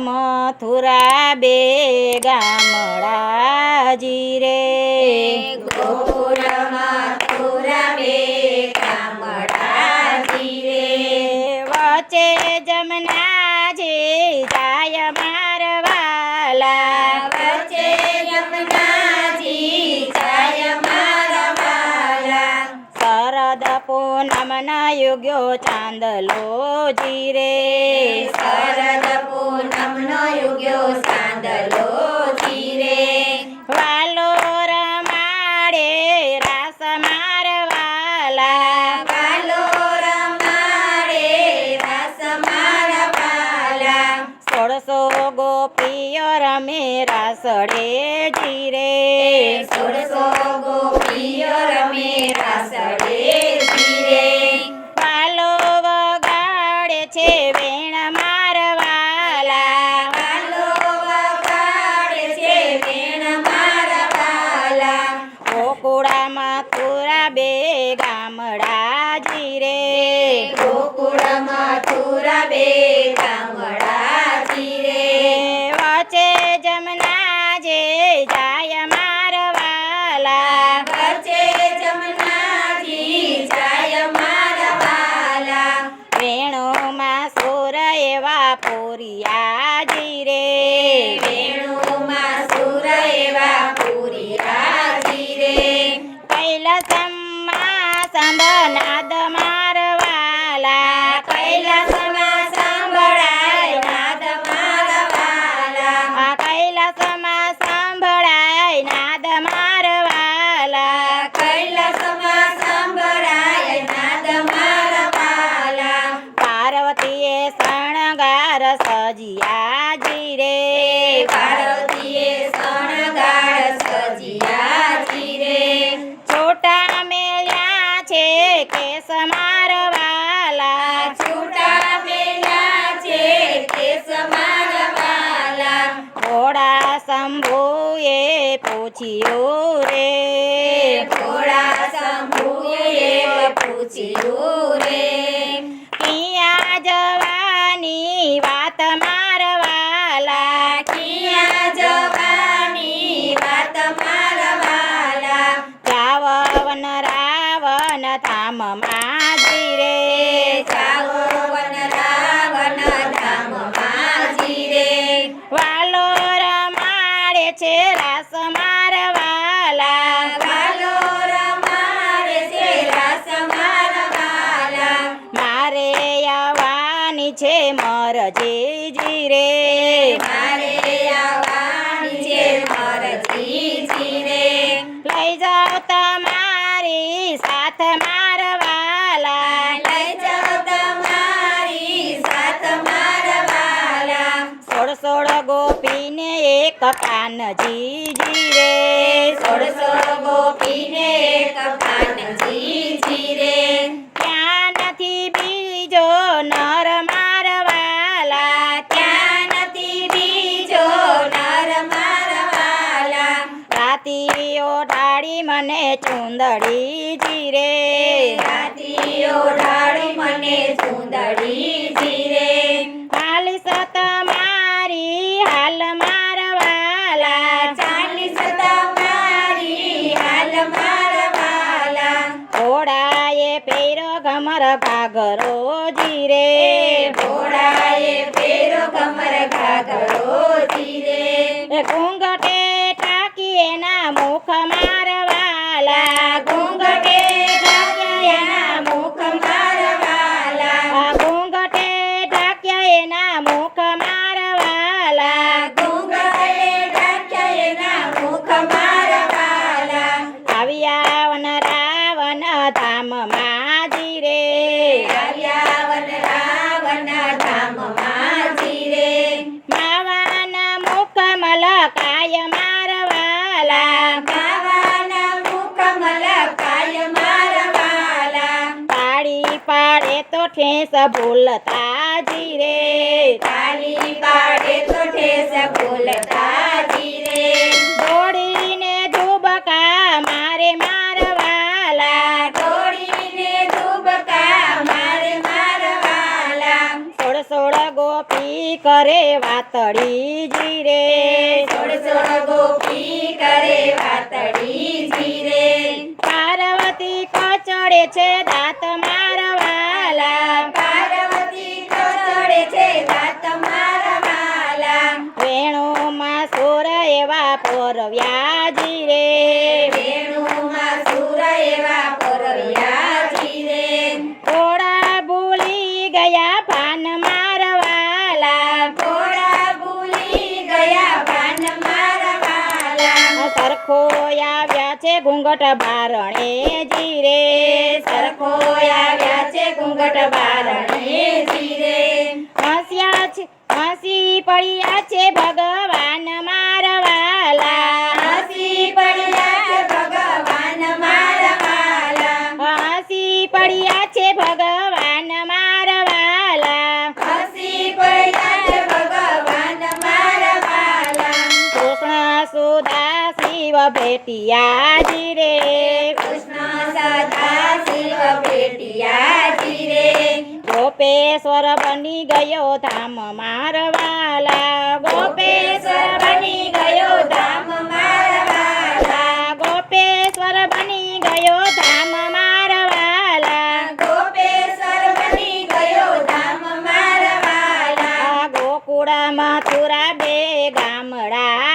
મથુરા બે ગામડાજી રે. ગોકુળ મથુરા બે ગામડાજી રે વચ્ચે જમના જે મારવાલા શરદ નમના યુગ્યો ચાંદલો જીરે. શરદ પૂનમનો યુગ્યો ચાંદલો જીરે. વાલો રમાડે રાસ મારવાલા. વાલો રમાડે રાસ મારવાલા. સોળસો ગોપીઓ રમે રાસડે જીરે. મથુરા બે ગામડા રે. ગોકુળ મથુરા બે ગામડાજી રે. વચ્ચે જમના જે જાય મારવાલા. વચે જમનાજી જાય મારવાલા. વેણુમાં સુર એવા પૂરિયા જીરે શણગાર સજિયા જીરે પાર્વતીએ શણગાર સજિયા જીરે છોટા મેલ્યા છે કેસ મારવાલા. છોટા મેલ્યા છે કેસ મારા વાલા ઘોડા શંભુએ પૂછ્યું રે. ઘોડા શંભુએ પૂછ્યું રાવણ ધામ રે જાઓ ધામમાં વાલો રમાડે છે રાસ મારવાલા વાલો મારા મારે આવવાની છે મરજી જી રે. સોળ સોળ ગોપીને એક કાનજી જી રે. સોળ સોળ ગોપીને એક કાનજી જીરે ત્યાં નથી બીજો નર મારવાલા. ત્યાં નથી બીજો નર મારવાલા. રાતીઓ ઢાળી મને ચુંદડી જી રે રાતીઓ ઘોડાએ પેરો ગમર ઘાઘરો જી રે ઘોડાએ પેરો કમર ઘાઘરો જીરે. ઘૂંઘટે ટાકી એના મુખ તો ઠેસ ભૂલતા જી રે. તાળી પાડે તો ઠેસ બોલતા જીરે દોડીને ધુબકા મારે મારવાલા. દોડીને ધુબકા મારે મારવાલા. સોળ સોળ ગોપી કરે વાતડી જી રે. સોળ સોળ ગોપી કરે વાતડી જીરે પાર્વતી કચડે છે દાંત એવા પોરવ્યા રે. વેણુમાં સુર એવા પરવ્યા જીરે થોડા ભૂલી ગયા પાન મારવાલા. ઘોડા ભૂલી ગયા ભાન મારવાલા. સરખો આવ્યા છે ઘૂંઘટ બારણે જી રે. સરખો આવ્યા છે ઘૂંઘટ બારણે જીરે હસ્યા છે હસી પડ્યા છે ભગવાન છે ભગવાન મારવાલા હસી પડ્યા છે ભગવાન મારવાલા કૃષ્ણ સુદા શિવ ભેટિયા જી રે. કૃષ્ણ સદા શિવ ગોપેશ્વર બની ગયો ધામ મારવાલા ગોપેશ્વર મથુરા બે ગામડા